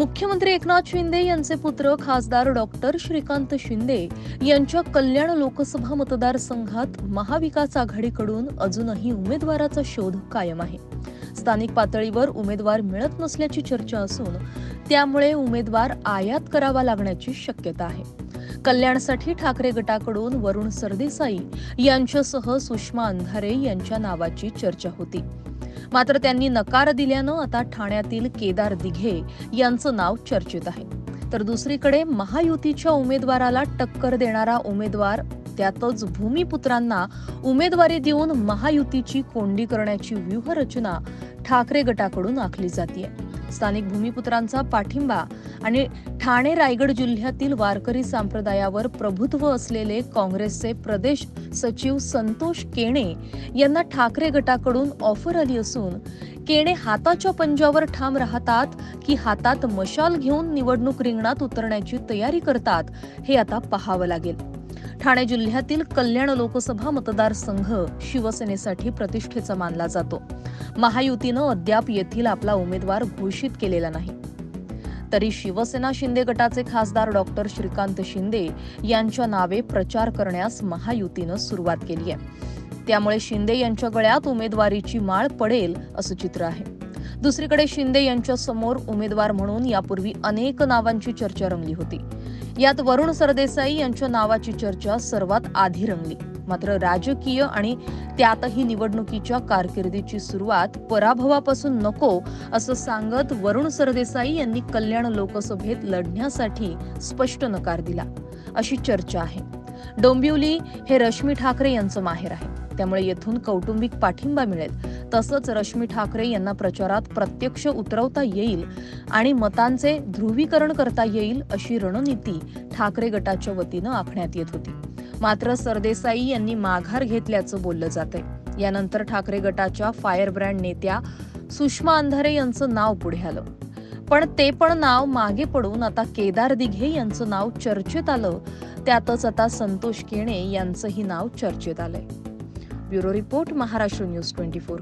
मुख्यमंत्री एकनाथ शिंदे यांचे पुत्र खासदार डॉक्टर श्रीकांत शिंदे यांच्या कल्याण लोकसभा मतदारसंघात महाविकास आघाडीकडून अजूनही उमेदवाराचा शोध कायम आहे. स्थानिक पातळीवर उमेदवार मिळत नसल्याची चर्चा असून त्यामुळे उमेदवार आयात करावा लागण्याची शक्यता आहे. कल्याणसाठी ठाकरे गटाकडून वरुण सरदेसाई यांच्यासह सुषमा अंधारे यांच्या नावाची चर्चा होती. मात्र त्यांनी नकार दिल्यानं आता ठाण्यातील केदार दिघे यांचं नाव चर्चेत आहे. तर दुसरीकडे महायुतीच्या उमेदवाराला टक्कर देणारा उमेदवार त्यातच भूमिपुत्रांना उमेदवारी देऊन महायुतीची कोंडी करण्याची व्यूहरचना ठाकरे गटाकडून आखली जाते स्थानिक भूमिपुत्रांचा पाठिंबा आणि ठाणे रायगड जिल्ह्यातील वारकरी संप्रदायावर प्रभुत्व असलेले काँग्रेसचे प्रदेश सचिव संतोष केणे यांना ठाकरे गटाकडून ऑफर आली असून केणे हाताच्या पंजावर ठाम राहतात की हातात मशाल घेऊन निवडणूक रिंगणात उतरण्याची तयारी करतात हे आता पाहावं लागेल. ठाणे जिल्ह्यातील कल्याण लोकसभा मतदारसंघ शिवसेनेसाठी प्रतिष्ठेचा मानला जातो. महायुतीनं अद्याप येथील आपला उमेदवार घोषित केलेला नाही. तरी शिवसेना शिंदे गटाचे खासदार डॉक्टर श्रीकांत शिंदे यांच्या नावे प्रचार करण्यास महायुतीनं सुरुवात केली आहे. त्यामुळे शिंदे यांच्या गळ्यात उमेदवारीची माळ पडेल असं चित्र आहे. दुसरीकडे शिंदे यांच्या समोर उमेदवार म्हणून यापूर्वी अनेक नावांची चर्चा रंगली होती. यात वरुण सरदेसाई यांच्या नावाची चर्चा सर्वात आधी रंगली. मात्र राजकीय आणि त्यातही निवडणुकीच्या कारकिर्दीची सुरुवात पराभवापासून नको असं सांगत वरुण सरदेसाई यांनी कल्याण लोकसभेत लढण्यासाठी स्पष्ट नकार दिला. अशी चर्चा आहे. डोंबिवली हे रश्मी ठाकरे यांचं माहेर आहे. त्यामुळे येथून कौटुंबिक पाठिंबा मिळेल. तसंच रश्मी ठाकरे यांना प्रचारात प्रत्यक्ष उतरवता येईल आणि मतांचे ध्रुवीकरण करता येईल अशी रणनीती ठाकरे गटाच्या वतीनं आखण्यात येत होती. मात्र सरदेसाई यांनी माघार घेतल्याचं बोललं जातंय. यानंतर ठाकरे गटाच्या फायरब्रँड नेत्या सुषमा अंधारे यांचं नाव पुढे आलं. पण ते पण नाव मागे पडून आता केदार दिघे यांचं नाव चर्चेत आलं. त्यातच आता संतोष केणे यांचंही नाव चर्चेत आलंय. Bureau report Maharashtra news twenty four.